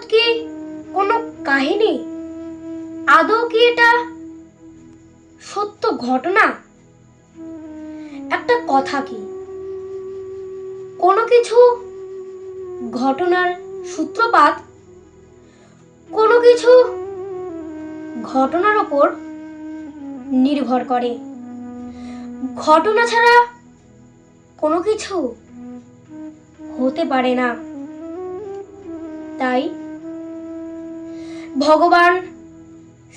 মহাভারত কি কোনো কাহিনী? আদৌ কি এটা সত্য ঘটনা? একটা কথা কি? কোনো কিছু ঘটনার সূত্রপাত? কোনো কিছু ঘটনার ওপর নির্ভর করে। ঘটনা ছাড়া কোনো কিছু হতে পারে না। তাই ভগবান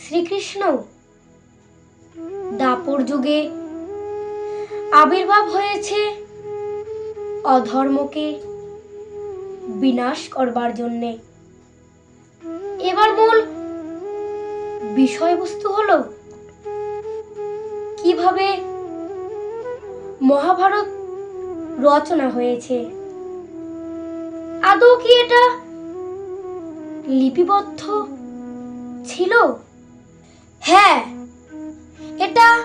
শ্রীকৃষ্ণ। দাপর যুগে আবির্ভাব হয়েছে অধর্মকে বিনাশ করবার জন্যে। এবার মূল বিষয়বস্তু হলো, কীভাবে মহাভারত রচনা হয়েছে। আদৌ কি এটা লিপিবদ্ধ? ছিল? হ্যাঁ। এটা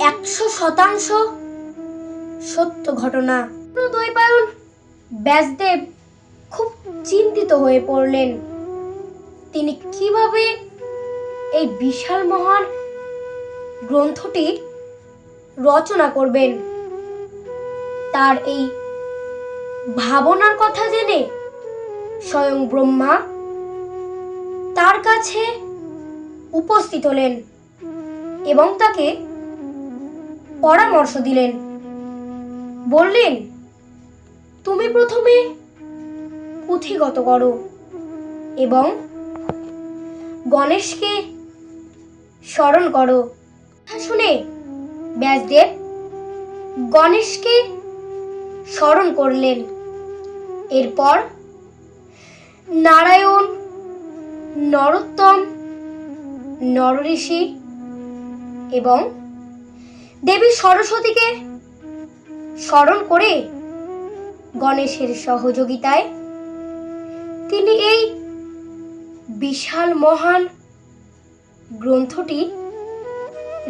একশো শতাংশ সত্য ঘটনা। দৈপায়ন ব্যাসদেব খুব চিন্তিত হয়ে পড়লেন। তিনি কীভাবে এই বিশাল মহান গ্রন্থটি রচনা করবেন? তার এই ভাবনার কথা জেনে স্বয়ং ব্রহ্মা তার কাছে উপস্থিত হলেন এবং তাকে পরামর্শ দিলেন। বললেন, তুমি প্রথমে পুঁথিগত করো এবং গণেশকে স্মরণ করো। শুনে ব্যাসদেব গণেশকে স্মরণ করলেন। এরপর নারায়ণ নরোত্তম, নরঋষি এবং দেবী সরস্বতীকে স্মরণ করে গণেশের সহযোগিতায় তিনি এই বিশাল মহান গ্রন্থটি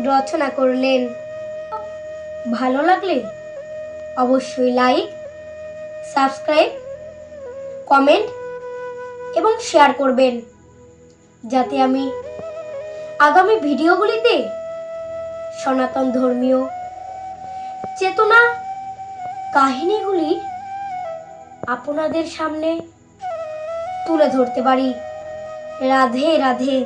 রচনা করলেন। ভালো লাগলে অবশ্যই লাইক সাবস্ক্রাইব কমেন্ট এবং শেয়ার করবেন। যাতে আমি আগামী ভিডিওগুলিতে সনাতন ধর্মীয় চেতনা কাহিনীগুলি আপনাদের সামনে তুলে ধরতে পারি। রাধে রাধে।